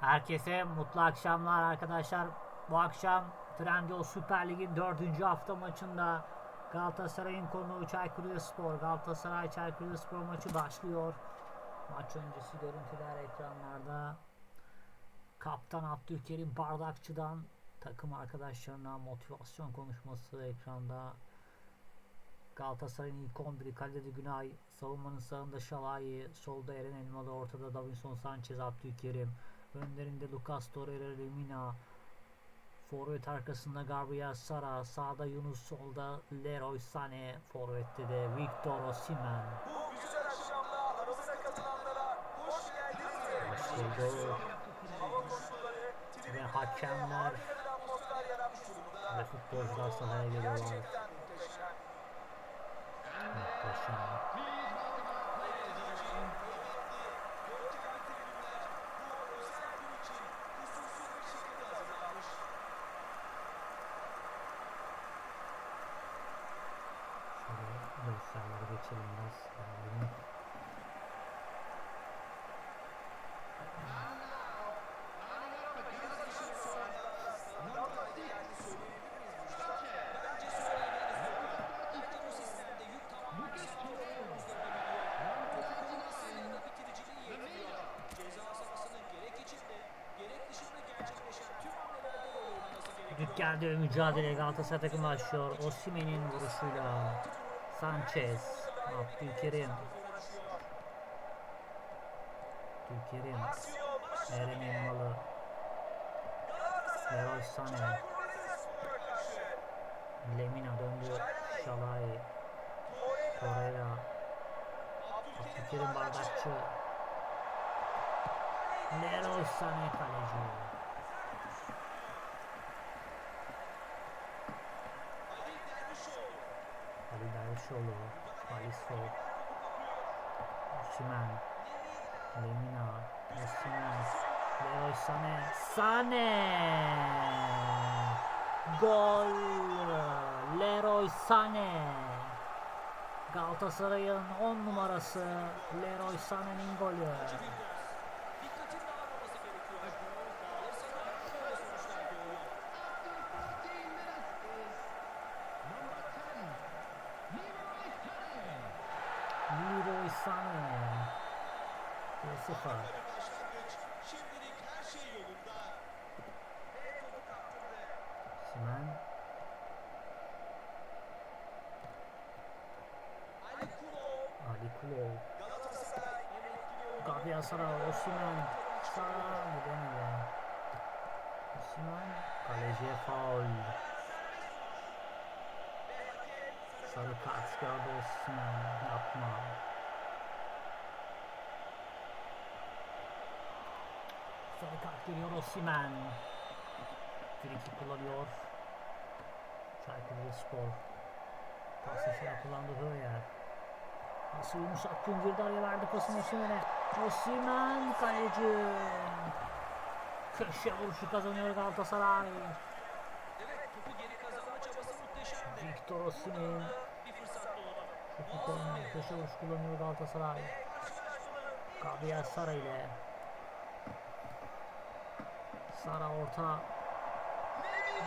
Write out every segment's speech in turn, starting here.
Herkese mutlu akşamlar arkadaşlar. Bu akşam Trendyol Süper Lig'in 4. hafta maçında Galatasaray'ın konuğu Çaykur Rizespor. Galatasaray Çaykur Rizespor maçı başlıyor. Maç öncesi görüntüler ekranlarda. Kaptan Abdülkerim Bardakçı'dan takım arkadaşlarına motivasyon konuşması ekranda. Galatasaray'ın ilk 11'i kalede Günay, savunmanın sağında Şalai, solda Eren Elmalı, ortada Davinson Sanchez, Abdülkerim, önlerinde Lucas Torreira, Lemina, forvet arkasında Gabriel Sara, sağda Yunus, solda Leroy Sané, forvette de Victor Osimhen. Bu güzel akşamda aramıza katılanlara hoş geldiniz. Hava koşulları, ve hakemler ve futbolcular sahaya geliyorlar. Muhteşem. Muhteşem. Gösterleri geçelim biraz. Yani Düdük geldi mücadele Galatasaray takımı başlıyor. Osimhen'in vuruşuyla Sanchez, Abdülkerim, Abdülkerim, Eren Elmalı, Leroy Sané, Lemina döndü, Şalay, Torreira, Abdülkerim Bardakçı, Leroy Sané kaleci. Ali Dervişoğlu, Ali Soğuk, Osimhen, Lemina, Osimhen, Leroy Sané, Sané! Gol! Leroy Sané! Galatasaray'ın 10 numarası Leroy Sané'nin golü. Leroy Sané. 1-0. Şimdilik her şey yolunda. Ve topu kaptırdı. Simen, Ali Kulov, Kulov, Galatasaray Sara, Osimhen, Sara gidemedi. Osimhen, kaleciye faul. Sarı kart gördü Osimhen, yapma. Sarı kart geliyor Osimhen. Friki kullanıyor. Çaykur Rizespor. Pas içine kullandı Höyer. Nasıl yumuşak güncür araya verdi pasını Osimhen'e. Osimhen kaleci. Köşe vuruşu kazanıyor Galatasaray. Victor Osimhen. Çok kullanıyor. Köşe vuruşu kullanıyor Galatasaray. Gabriel Sara ile. Sara orta.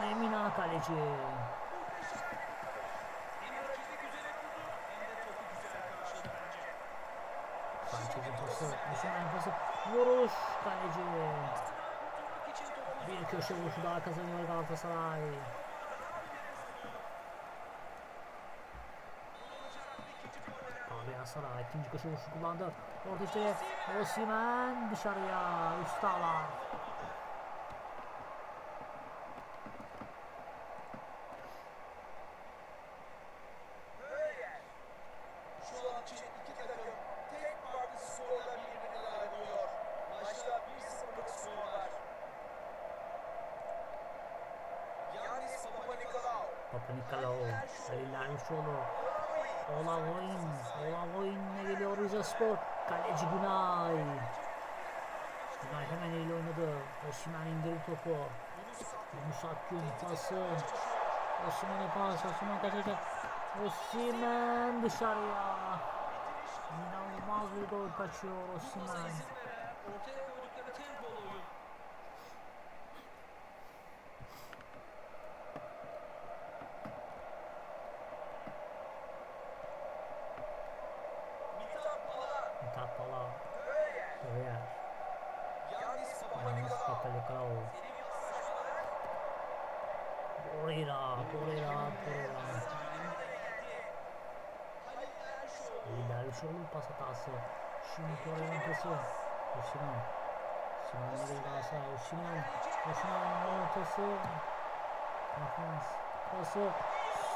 Lemina kaleci. hem rakibi güzel vurdu hem de topu güzel karşıladı bence. Sanchez'in pası. Osimhen'in pası. Vuruş kaleci. Bir köşe vuruşu daha kazanıyor Galatasaray. Sara ikinci köşe vuruşu kullandı. Orta işte Osimhen dışarıya. Üst alan. Ali Lermişoğlu. Olavoyun. Olavoyun'la geliyor Rizespor. Kaleci Günay. Günay hemen eliyle oynadı. Osimhen indirdi topu. Yunus Akgün pası. Osimhen'e pas. Osimhen kaçacak. Osimhen dışarıya. İnanılmaz bir gol kaçıyor Osimhen. Ortaya koydukları tempolu oyun Falcao. Torreira, Torreira, Torreira. Dervişoğlu pas hatası. Şimdi Torreira'nın pası. Osimhen. Osimhen nereye Galatasaray? Osimhen. Osimhen'in ortası. Defans. Pası.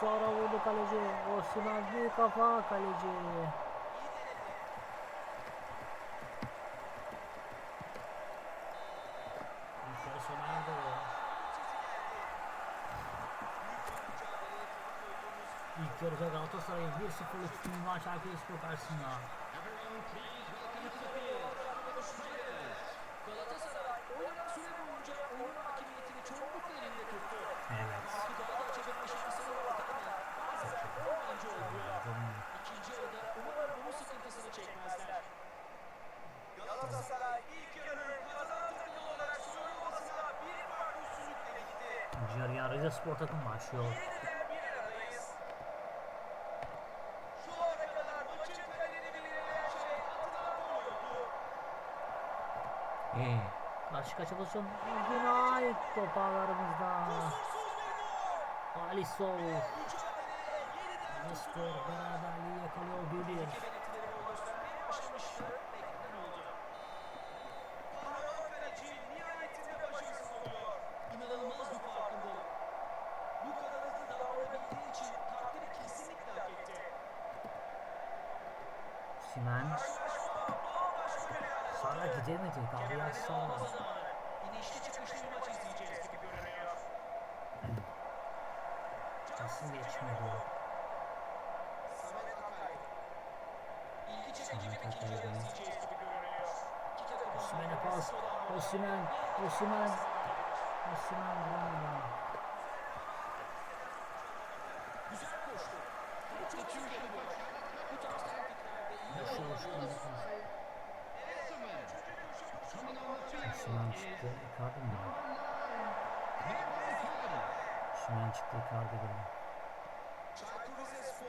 Sonra vurdu kaleci. Osimhen bir kafa kaleci. İlk yarı sona erdi. İlk yarıda Galatasaray'ın 1-0'lık üstünlüğü var Şarkıyspor karşısında. Galatasaray oynanan süre boyunca oyun hakimiyetini çoğunlukla elinde tuttu. Evet. İki daha da çevirme şansları vardı ama bazen olmayınca oluyor. İkinci yarıda umarım bunun sıkıntısını çekmezler. Galatasaray ilk yarının kazanan takımı olarak soyunmasına bir farklı üstünlükle gitti. İkinci yarıya Rize Spor takım başlıyor. Karşı kaça pozisyon. Günay toparlarımızda. Rize Spor beraberliği yakalıyor 1-1. Denetlerini göstermeye başlamıştı. Beklenen oldu. kahraman kaleci nihayetinde başarısız oluyor. İnanılmaz bir farkındalık. Bu kadar hızlı davranabildiği için takdiri kesinlikle hak etti. Simen. Sara gidemedi. Yarı izleyeceğiz gibi görünüyor. İki takım Osimhen'e pas. Osimhen. Osimhen. Osimhen vuramadı. Güzel koştu. Çok iyi bir. Bu tarz iyi Osimhen çıktı. Icardi mi? Osimhen çıktı. Icardi Rizespor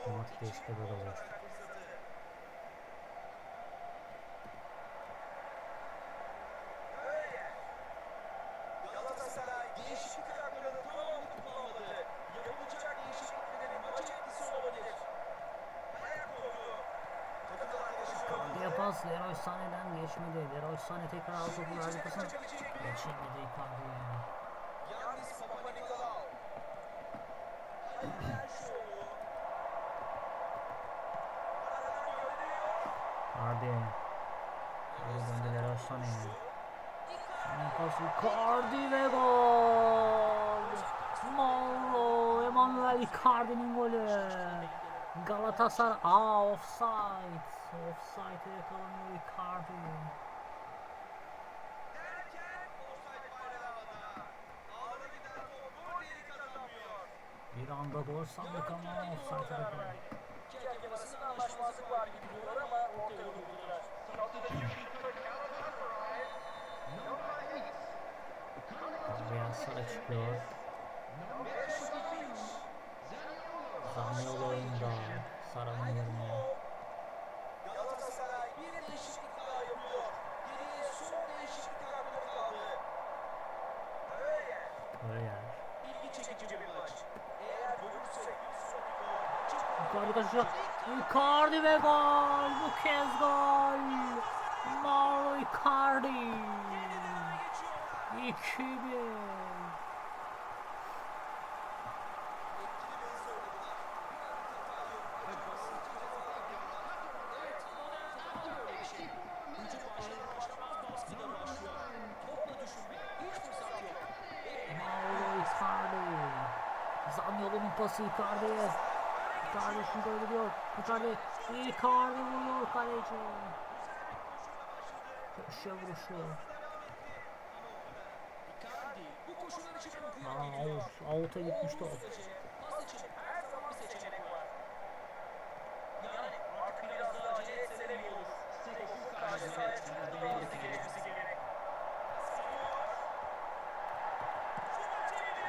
Otomatik ikinci değişiklikte böyle gol Icardi'ye pas. Leroy Sané'den geçmedi. Leroy Sané tekrar al topu verdi pasını. Geçemedi Icardi'ye. Yannis Papanikolaou. Halil Erşoğlu. Aradan gönderiyor. Icardi. Geri döndü Leroy Sané'ye. Sané pası. Icardi ve gol. Mauro Emanuel Icardi'nin golü. Galatasaray. Aa offside. Offside'e yakalanıyor Icardi. Bir anda gol sandık ama offside'e yakalanıyor. Sara çıkıyor. Çık. Icardi ve gol. Bu kez gol. Mauro Icardi. Yeniden geçiyorlar. 2-1. Etkili base oynadılar. Bir anda hata yok. Basitçe ceza yapıyorlar. Evet, modern futbol böyle bir şey. Hücum başlar başlamaz baskıda başlıyor. Topla düşünme, hiç fırsat yok. Ve Mauro Icardi. Zaniolo'nun pası Icardi'ye. Icardi şimdi öldürüyor. Icardi. Icardi vuruyor kaleci. Köşe vuruşu. Bu Aa. Out'a gitmiş top.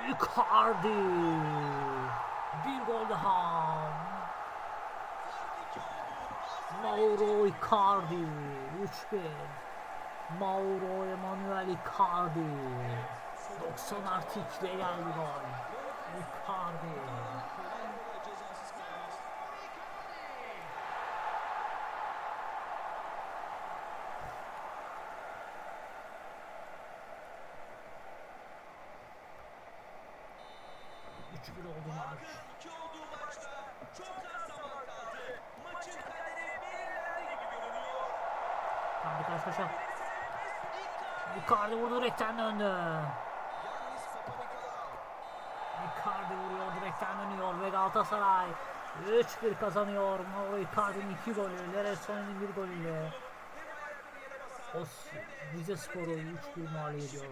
Icardi. Bir gol daha. Mauro Icardi. 3-1. Mauro Emanuel Icardi. 90 artı 2'de geldi gol. Icardi. Birkaç koşa. Icardi. Vurdu direkten döndü. Icardi vuruyor direkten dönüyor ve Galatasaray 3-1 kazanıyor. Mauro Icardi'nin 2 golü, Lereson'un 1 golüyle. O Rize Spor'u 3-1 mağlup ediyor.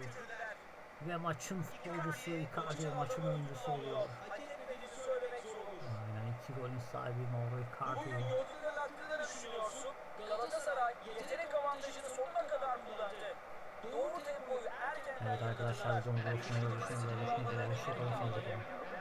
Ve maçın futbolcusu Icardi maçın oyuncusu oluyor. Aynen 2 golün sahibi Mauro Icardi. Yetenek avantajını sonuna kadar kullandı. Doğru tempoyu erkenden Evet arkadaşlar videomuzu hoşuna görüşmek üzere. Hoşçakalın. Sağlıcakla kalın.